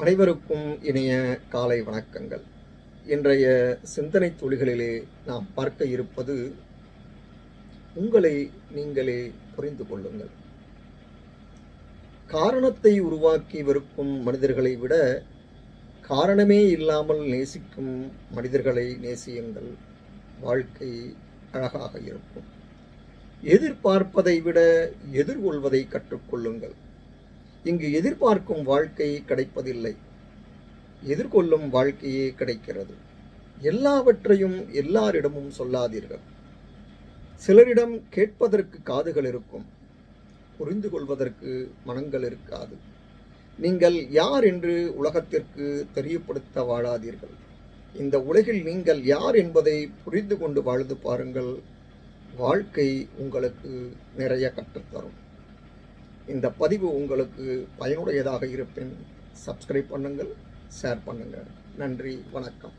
அனைவருக்கும் இனிய காலை வணக்கங்கள். இன்றைய சிந்தனை துளிகளிலே நாம் பார்க்க இருப்பது உங்களை நீங்களே புரிந்து கொள்ளுங்கள். காரணத்தை உருவாக்கி வெறுக்கும் மனிதர்களை விட காரணமே இல்லாமல் நேசிக்கும் மனிதர்களை நேசியுங்கள். வாழ்க்கை அழகாக இருக்கும். எதிர்பார்ப்பதை விட எதிர்கொள்வதை கற்றுக்கொள்ளுங்கள். இங்கு எதிர்பார்க்கும் வாழ்க்கை கிடைப்பதில்லை. எதிர்கொள்ளும் வாழ்க்கையே கிடைக்கிறது. எல்லாவற்றையும் எல்லாரிடமும் சொல்லாதீர்கள். சிலரிடம் கேட்பதற்கு காதுகள் இருக்கும். புரிந்து கொள்வதற்கு மனங்கள் இருக்காது. நீங்கள் யார் என்று உலகத்திற்கு தெரியப்படுத்த வாழாதீர்கள். இந்த உலகில் நீங்கள் யார் என்பதை புரிந்து கொண்டு வாழ்ந்து பாருங்கள். வாழ்க்கை உங்களுக்கு நிறைய கற்றுத்தரும். இந்த பதிவு உங்களுக்கு பயனுடையதாக இருப்பின் சப்ஸ்கிரைப் பண்ணுங்கள் ஷேர் பண்ணுங்கள். நன்றி வணக்கம்.